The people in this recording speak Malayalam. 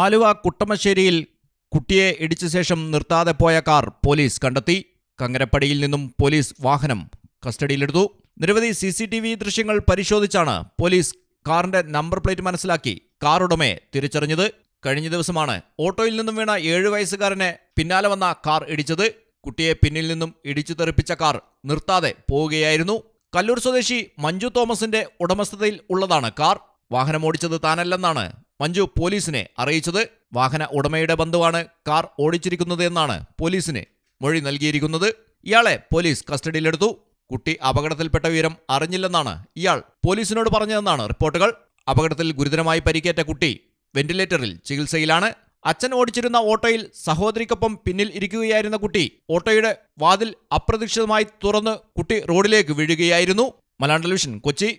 ആലുവ കുട്ടമശ്ശേരിയിൽ കുട്ടിയെ ഇടിച്ച ശേഷം നിർത്താതെ പോയ കാർ പോലീസ് കണ്ടെത്തി. കങ്ങരപ്പടിയിൽ നിന്നും പോലീസ് വാഹനം കസ്റ്റഡിയിലെടുത്തു. നിരവധി സി സി ടി വി ദൃശ്യങ്ങൾ പരിശോധിച്ചാണ് പോലീസ് കാറിന്റെ നമ്പർ പ്ലേറ്റ് മനസ്സിലാക്കി കാർ തിരിച്ചറിഞ്ഞത്. കഴിഞ്ഞ ദിവസമാണ് ഓട്ടോയിൽ നിന്നും വീണ ഏഴു വയസ്സുകാരനെ പിന്നാലെ വന്ന കാർ ഇടിച്ചത്. കുട്ടിയെ പിന്നിൽ നിന്നും ഇടിച്ചു തെറിപ്പിച്ച കാർ നിർത്താതെ പോവുകയായിരുന്നു. കല്ലൂർ സ്വദേശി മഞ്ജു തോമസിന്റെ ഉടമസ്ഥതയിൽ ഉള്ളതാണ് കാർ. വാഹനം ഓടിച്ചത് താനല്ലെന്നാണ് മഞ്ജു പോലീസിനെ അറിയിച്ചത് വാഹന ഉടമയുടെ ബന്ധുവാണ്. കാർ ഓടിച്ചിരിക്കുന്നത് എന്നാണ് പോലീസിന് മൊഴി നൽകിയിരിക്കുന്നത്. ഇയാളെ പോലീസ് കസ്റ്റഡിയിലെടുത്തു. കുട്ടി അപകടത്തിൽപ്പെട്ട വിവരം അറിഞ്ഞില്ലെന്നാണ് ഇയാൾ പോലീസിനോട് പറഞ്ഞതെന്നാണ് റിപ്പോർട്ടുകൾ. അപകടത്തിൽ ഗുരുതരമായി പരിക്കേറ്റ കുട്ടി വെന്റിലേറ്ററിൽ ചികിത്സയിലാണ്. അച്ഛൻ ഓടിച്ചിരുന്ന ഓട്ടോയിൽ സഹോദരിക്കൊപ്പം പിന്നിൽ ഇരിക്കുകയായിരുന്ന കുട്ടി ഓട്ടോയുടെ വാതിൽ അപ്രതീക്ഷിതമായി തുറന്ന് കുട്ടി റോഡിലേക്ക് വീഴുകയായിരുന്നു. മലയാളം ടെലിവിഷൻ കൊച്ചി.